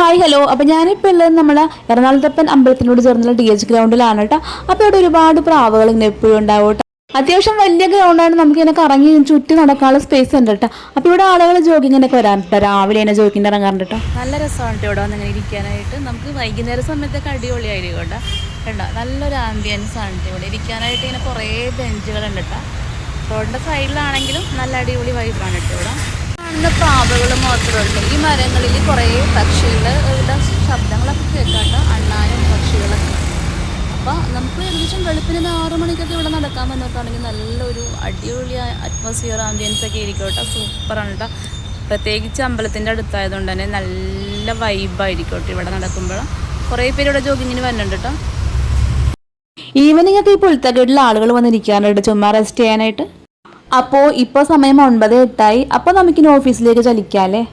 Hi hello അപ്പോൾ ഞാനിപ്പോൾ ഉള്ളത് നമ്മളെ എറണാകുളത്തപ്പൻ അമ്പലത്തിനോട് ചേർന്നുള്ള ഡി എച്ച് ഗ്രൗണ്ടിലാണ് കേട്ടോ അപ്പോൾ ഇവിടെ ഒരുപാട് പ്രാവുകൾ ഇങ്ങനെ എപ്പോഴും ഉണ്ടാവും കേട്ടോ അത്യാവശ്യം വലിയ ഗ്രൗണ്ടാണ് നമുക്ക് ഇങ്ങനെ കറങ്ങി ചുറ്റി നടക്കാനുള്ള സ്പേസ് ഉണ്ട് കേട്ടോ അപ്പോൾ ഇവിടെ ആളുകൾ ജോഗിങ്ങിനൊക്കെ വരാറുണ്ട് രാവിലെ തന്നെ ജോഗിങ്ങിന് ഇറങ്ങാറുണ്ട് കേട്ടോ നല്ല രസമാണ് ഇവിടെ വന്ന് ഇങ്ങനെ ഇരിക്കാനായിട്ട്. നമുക്ക് വൈകുന്നേര സമയത്തൊക്കെ അടിപൊളിയായിരിക്കും കേട്ടോ കേട്ടോ നല്ലൊരു ആംബിയൻസ് ആണ് ഇവിടെ. ഇരിക്കാനായിട്ട് ഇങ്ങനെ കുറേ ബെഞ്ചുകളുണ്ട് കേട്ടോ റോഡിന്റെ സൈഡിലാണെങ്കിലും നല്ല അടിപൊളി വൈബാണ് കേട്ടോ ഇവിടെ. കാണുന്ന പ്രാവുകൾ മാത്രമേ മരങ്ങളിൽ കുറേ പക്ഷികളുടെ ശബ്ദങ്ങളൊക്കെ കേൾക്കാട്ട. കേട്ടോ അണ്ണാനും പക്ഷികളൊക്കെ. അപ്പോൾ നമുക്ക് ഏകദേശം വെളുപ്പിന് ആറ് മണിക്കൊക്കെ ഇവിടെ നടക്കാൻ വന്നിട്ടാണെങ്കിൽ നല്ലൊരു അടിപൊളി അറ്റ്മോസ്ഫിയർ ആംബിയൻസ് ഒക്കെ ഇരിക്കും കേട്ടോ. സൂപ്പറാണ് കേട്ടോ. പ്രത്യേകിച്ച് അമ്പലത്തിന്റെ അടുത്തായതുകൊണ്ട് തന്നെ നല്ല വൈബായിരിക്കും കേട്ടോ ഇവിടെ നടക്കുമ്പോൾ. കുറേ പേര് ഇവിടെ ജോഗിങ്ങിന് വരുന്നുണ്ട് കേട്ടോ. ഈവനിങ് ഒക്കെ ഈ പുൽത്തകേട്ടിൽ ആളുകൾ വന്നിരിക്കാറുണ്ട്. ചുമ്മാ റെസ്റ്റ് ചെയ്യാനായിട്ട്. അപ്പോൾ ഇപ്പോൾ സമയം ഒൻപത് എട്ടായി. അപ്പോൾ നമുക്കിനി ഓഫീസിലേക്ക് ചലിക്കാം അല്ലേ